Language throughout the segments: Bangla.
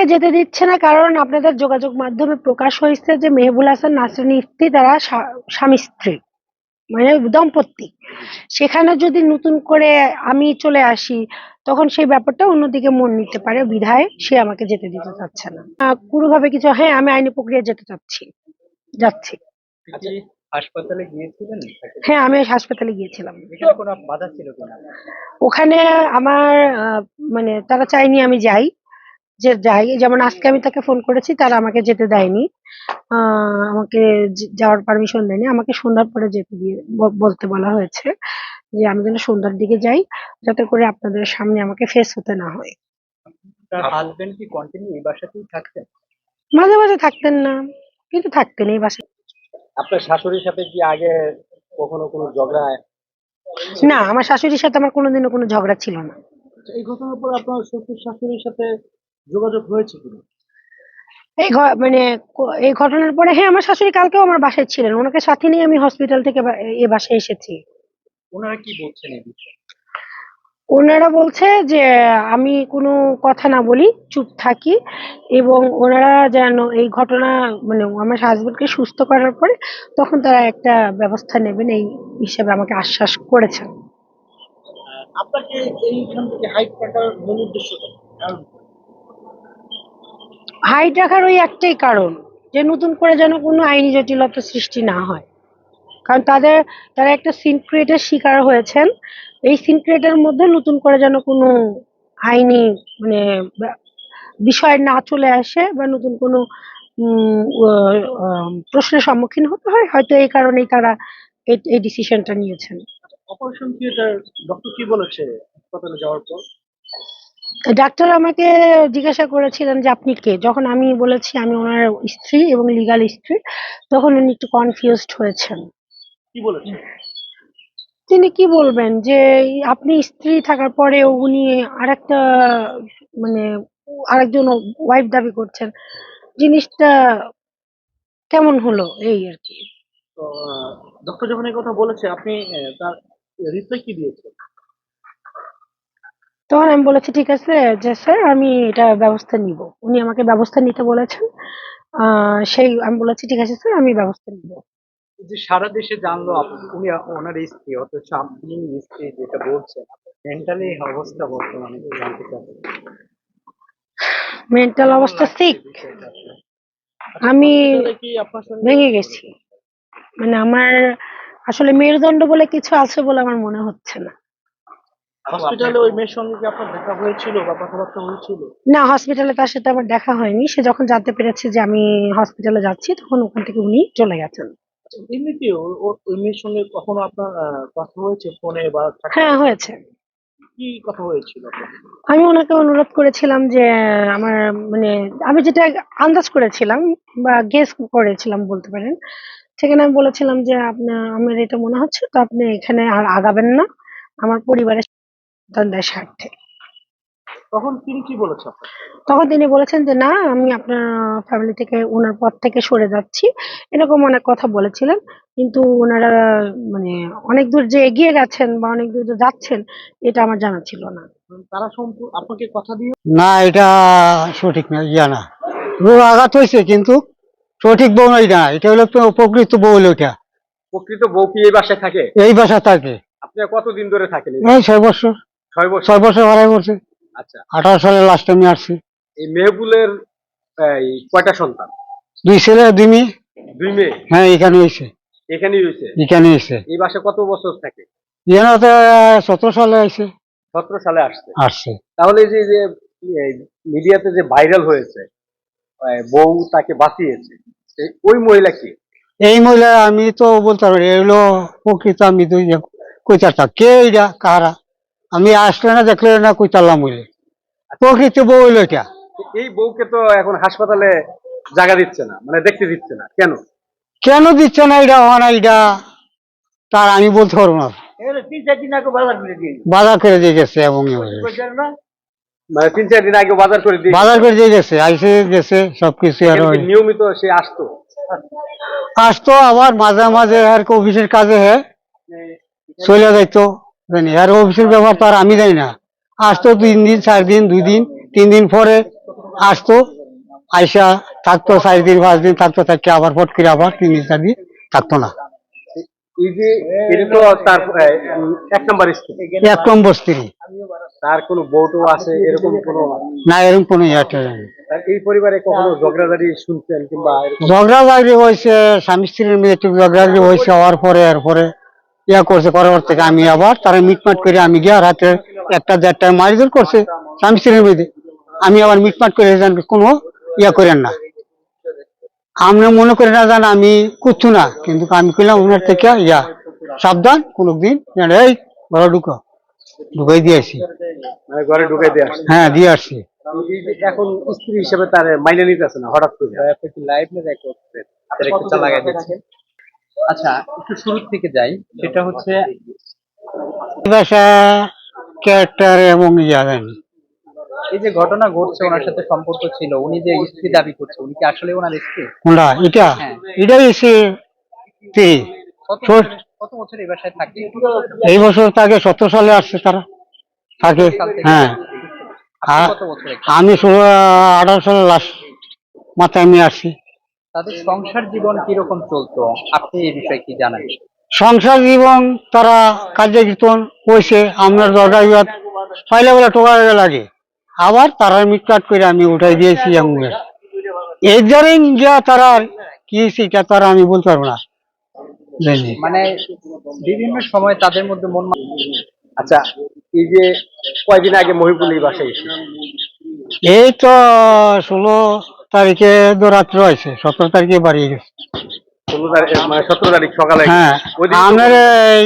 আমাকে যেতে দিচ্ছে না কারণ আপনাদের যোগাযোগ মাধ্যমে প্রকাশ হয়েছে যে মেহবুল হাসান নাসরিনী স্ত্রী তারা স্বামী স্ত্রী মানে দম্পতি। সেখানে যদি নতুন করে আমি চলে আসি তখন সেই ব্যাপারটা অন্যদিকে মন নিতে পারে। বিধায় সে আমাকে যেতে দিতে চাচ্ছে না। কোনোভাবে কিছু হ্যাঁ আমি আইনি প্রক্রিয়া যেতে চাচ্ছি যাচ্ছি। হাসপাতালে গিয়েছিলেন? হ্যাঁ আমি হাসপাতালে গিয়েছিলাম। কোনো বাধা ছিল ওখানে আমার মানে তারা চাইনি আমি যাই। যে যাই যেমন আজকে আমি তাকে ফোন করেছি তারা আমাকে যেতে দেয়নি। আমাকে যাওয়ার পারমিশন দেয়নি। আমাকে সন্ধ্যার পরে যেতে দিয়ে বলতে বলা হয়েছে যে আমি যেন সন্ধ্যার দিকে যাই যাতে করে আপনাদের সামনে আমাকে ফেস হতে না হয়। হাজবেন্ড কি কন্টিনিউ এই বাসাতেই থাকতেন? মাঝে মাঝে থাকতেন না। কিন্তু থাকতেন এই বাসায়। আপনার শাশুড়ির সাথে কি আগে কখনো কোনো ঝগড়া? না আমার শাশুড়ির সাথে আমার কোনোদিনও কোনো ঝগড়া ছিল না। এই ঘটনার পর আপনার শ্বশুর শাশুড়ির সাথে যোগাযোগ হয়েছে কিনা? এই মানে এই ঘটনার পরে হ্যাঁ আমার শাশুড়ি কালকেও আমার বাসায় ছিলেন। ওনাকে সাথে নিয়ে আমি হসপিটাল থেকে এ বাসায় এসেছি। ওনারা কি বলছেন এই বিষয়ে? ওনারা বলছে যে আমি কোনো কথা না বলি চুপ থাকি এবং ওনারা যেন এই ঘটনা মানে আমার হাজবেন্ডকে সুস্থ করার পরে তখন তারা একটা ব্যবস্থা নেবেন এই হিসেবে আমাকে আশ্বাস করেছেন। আপনাকে এইখান থেকে হাইট কাটার মূল উদ্দেশ্য হাইট রাখার ওই একটাই কারণ যে নতুন করে যেন কোনো আইনি জটিলতা সৃষ্টি না হয়। কারণ তাদের, তারা একটা সিনক্রিয়েটের শিকার হয়েছেন। এই সিনক্রিয়েটের মধ্যে নতুন করে যেন কোনো আইনি মানে বিষয় না চলে আসে বা নতুন কোনো প্রশ্নের সম্মুখীন হতে হয়, হয়তো এই কারণেই তারা এই ডিসিশনটা নিয়েছেন। অপারেশন থিয়েটার ডক্টর কি বলেছে? হাসপাতালে যাওয়ার পর? ডাক্তার আমাকে জিজ্ঞাসা করেছিলেন যে আপনি কে? যখন আমি বলেছি আমি ওনার স্ত্রী এবং লিগাল স্ত্রী তখন উনি একটু কনফিউজড হয়েছেন। কি বলেছে তিনি কি বলবেন যে আপনি স্ত্রী থাকার পরে উনি আরেকটা মানে আরেকজন ওয়াইফ দাবি করছেন। জিনিসটা কেমন হলো? এই আর কি। তো ডক্টর যখন এই কথা বলেছে আপনি তার রিপ্লাই কি দিয়েছেন তখন আমি বলেছি ঠিক আছে যে স্যার আমি এটা ব্যবস্থা নিব। উনি আমাকে ব্যবস্থা নিতে বলেছেন। সেই আমি বলেছি ঠিক আছে স্যার আমি ব্যবস্থা নিব। যে সারা দেশে জানলো উনি ওনার স্ত্রী অথচ আপনি স্ত্রী যেটা বলছেন মেন্টালি অবস্থা বর্তমানে জানতে চাচ্ছেন মেন্টাল অবস্থা সিক আমি ভেঙে গেছি। মানে আমার আসলে মেরুদণ্ড বলে কিছু আছে বলে আমার মনে হচ্ছে না। হসপিটালে ওই মেয়ের সঙ্গে কি আপনার দেখা হয়েছিল বা কথাবার্তা হয়েছিল? না হসপিটালে তার সাথে আমার দেখা হয়নি। সে যখন জানতে পেরেছে যে আমি হসপিটালে যাচ্ছি তখন ওখান থেকে উনি চলে গেছেন। এমনিতে ও- ও- ওই মেয়ের সঙ্গে কখনো আপনার আহ, কথা হয়েছে ফোনে বা হ্যাঁ হয়েছে। কি কথা হয়েছিল আমি ওনাকে অনুরোধ করেছিলাম যে আমার মানে আমি যেটা আন্দাজ করেছিলাম বা গেস করেছিলাম বলতে পারেন সেখানে আমি বলেছিলাম যে আপনার আমার এটা মনে হচ্ছে তো আপনি এখানে আর আগাবেন না। আমার পরিবারের সন্তানদের স্বার্থে তখন তিনি কি বলেছে আপনার তখন তিনি বলেছেন যে না আমি আপনার ফ্যামিলি থেকে ওনার পদ থেকে সরে যাচ্ছি। এরকম অনেক কথা বলেছিলেন। কিন্তু ওনারা মানে অনেক দূর যে এগিয়ে গেছেন বা অনেক দূর যে যাচ্ছেন এটা আমার জানা ছিল না। তারা সম্পূর্ণ আপনাকে কথা দিয়ে না এটা সঠিক না ইয়া না। বউ আঘাত হয়েছে কিন্তু সঠিক বউ না। এটা হলো প্র- প্রকৃত বউ হলো এটা। প্রকৃত বউ কি এই বাসায় থাকে? এই বাসা থাকে। আপনি কতদিন ধরে থাকেন এই এই ছয় বছর। ছয় বছর? ছয় বছর ভাড়াই করছে। আচ্ছা। আঠারো সালে লাস্ট আমি আসছি। এই মেহবুলের কয়টা সন্তান? দুই ছেলে দুই মেয়ে। দুই মেয়ে? হ্যাঁ এখানে হয়েছে। এখানেই হয়েছে? এখানে হয়েছে। এই বাসায় কত বছর থাকে? এখানে তো সতেরো সালে আসছে। সতেরো সালে আসছে। আসছে। তাহলে এই যে যে মিডিয়াতে যে ভাইরাল হয়েছে বউ তাকে বাঁচিয়েছে ওই মহিলা কি? এই মহিলা আমি তো বলতে পারি এগুলো প্রকৃত আমি তো কইতারতাম কে এটা কারা? আমি আসলে না দেখলে না কইতারলাম বলে প্রকৃত বউ হইল এটা। এই বউকে তো এখন হাসপাতালে জায়গা দিচ্ছে না মানে দেখতে দিচ্ছে না। কেন? কেন দিচ্ছে না? এটা হয় না এটা তার আমি বলতে পারব না। তিন চার দিন আগে বাজার করে দিয়ে বাজার করে দিয়ে গেছে এবং গেছে। মানে তিন চার দিন আগে বাজার করে দিয়ে বাজার করে দিয়ে গেছে আইসে গেছে সবকিছু আর নিয়মিত সে আসতো? আসতো আবার মাঝে মাঝে আর কি অফিসের কাজে হ্যাঁ। চলে যাইতো। জানি আর অফিসের ব্যাপার তো আর আমি জানি না। আসতো তিন দিন চার দিন দুই দিন তিন দিন পরে আসতো আইসা থাকতো চার দিন পাঁচ দিন থাকতো থাকতে আবার ফট করে আবার তিন দিন চার দিন থাকতো না। এক নম্বর স্ত্রী। তার কোনো বউটো আছে এরকম কোনো? না এরকম কোনো ইয়াটা এই পরিবারে কখনো ঝগড়াঝাড়ি শুনছেন কিংবা ঝগড়াঝাড়ি হয়েছে স্বামী স্ত্রীর মেয়ে একটু ঝগড়াঝাড়ি হয়েছে হওয়ার পরে এরপরে ইয়া করছে করার থেকে আমি আবার তারা মিটমাট করে আমি গিয়া রাতে একটা দেড়টায় মারিদুর করছে স্বামী স্ত্রীর মধ্যে আমি আবার মিটমাট করে যেন কোনো ইয়া করেন না। আমরা মনে করি না জান আমি কুচ্ছু না কিন্তু আমি কইলাম ওনার থেকে ইয়া সাবধান কোনো দিন এই ঘরে ঢুকো। ঢুকাই দিয়ে আসি। মানে ঘরে ঢুকে দিয়ে আসছে হ্যাঁ দিয়ে আসছি এখন স্ত্রী হিসেবে তার মাইনে নিতেছে না হঠাৎ করে? আপনি কি লাইভ না রেকর্ড তার একটু চা লাগাই দিচ্ছি আচ্ছা একটু শুরু থেকে যাই। সেটা হচ্ছে ভাষা ক্যারেক্টার এবং ইয়া এই যে ঘটনা ঘটছে ওনার সাথে সম্পর্ক ছিল উনি যে স্ত্রী দাবি করছে উনি কি আসলে ওনার স্ত্রী? কোনটা এটা? হ্যাঁ। এটাই এসে কত বছর- এই বাসায় থাকে? এই বছর তাকে সত্তর সালে আসছে তারা। থাকে হ্যাঁ? আমি ষোলো আঠারো সালে লাস্ট মাথায় আমি আসছি। তাদের সংসার জীবন কীরকম চলতো? আপনি এই বিষয়ে কি জানেন? সংসার জীবন তারা কাজে কীর্তন হয়েছে আমরা দরকার বিবাদ পাইলে বলে টোকা লাগে আবার তারা মিটকাট করে আমি উঠাই দিয়েছি আঙুলের এই দ্বারাই যা তারা কি হয়েছে এটা তারা আমি বলতে পারব না। মানে বিভিন্ন সময় তাদের মধ্যে মন আচ্ছা এই যে কয়দিন আগে মহিপুল বাসায় এসেছে? এই তো ষোলো তারিখে তো রাত্র আছে সতেরো তারিখে বাড়ি গেছে। মানে সতেরো তারিখ সকালে? হ্যাঁ আমরা এই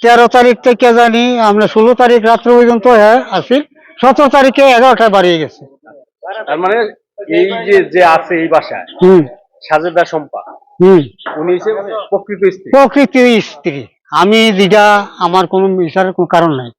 তেরো তারিখ থেকে জানি আমরা ষোলো তারিখ রাত্র পর্যন্ত হ্যাঁ আছি সতেরো তারিখে এগারোটায় বাড়িয়ে গেছে। তার মানে এই যে যে আছে এই বাসায় হুম। সাজেদা সম্পা হুম। উনি প্রকৃত স্ত্রী? আমি যেটা আমার কোনো বিচারের কোনো কারণ নাই।